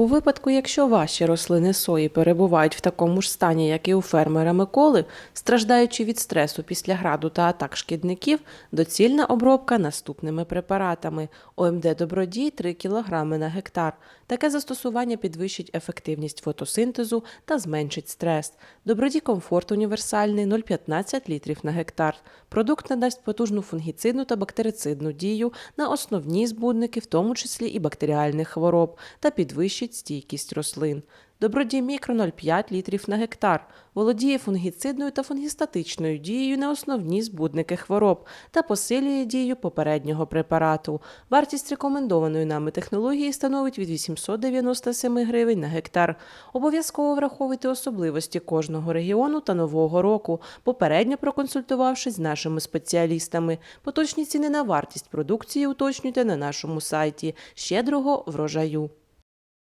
У випадку, якщо ваші рослини сої перебувають в такому ж стані, як і у фермера Миколи, страждаючи від стресу після граду та атак шкідників, доцільна обробка наступними препаратами ОМД Добродій 3 кг на гектар. Таке застосування підвищить ефективність фотосинтезу та зменшить стрес. Добродій комфорт універсальний 0,15 літрів на гектар. Продукт надасть потужну фунгіцидну та бактерицидну дію на основні збудники, в тому числі і бактеріальних хвороб, та підвищить стійкість рослин. Добродій мікро 0,5 літрів на гектар. Володіє фунгіцидною та фунгістатичною дією на основні збудники хвороб та посилює дію попереднього препарату. Вартість рекомендованої нами технології становить від 897 гривень на гектар. Обов'язково враховуйте особливості кожного регіону та нового року, попередньо проконсультувавшись з нашими спеціалістами. Поточні ціни на вартість продукції уточнюйте на нашому сайті. Щедрого врожаю.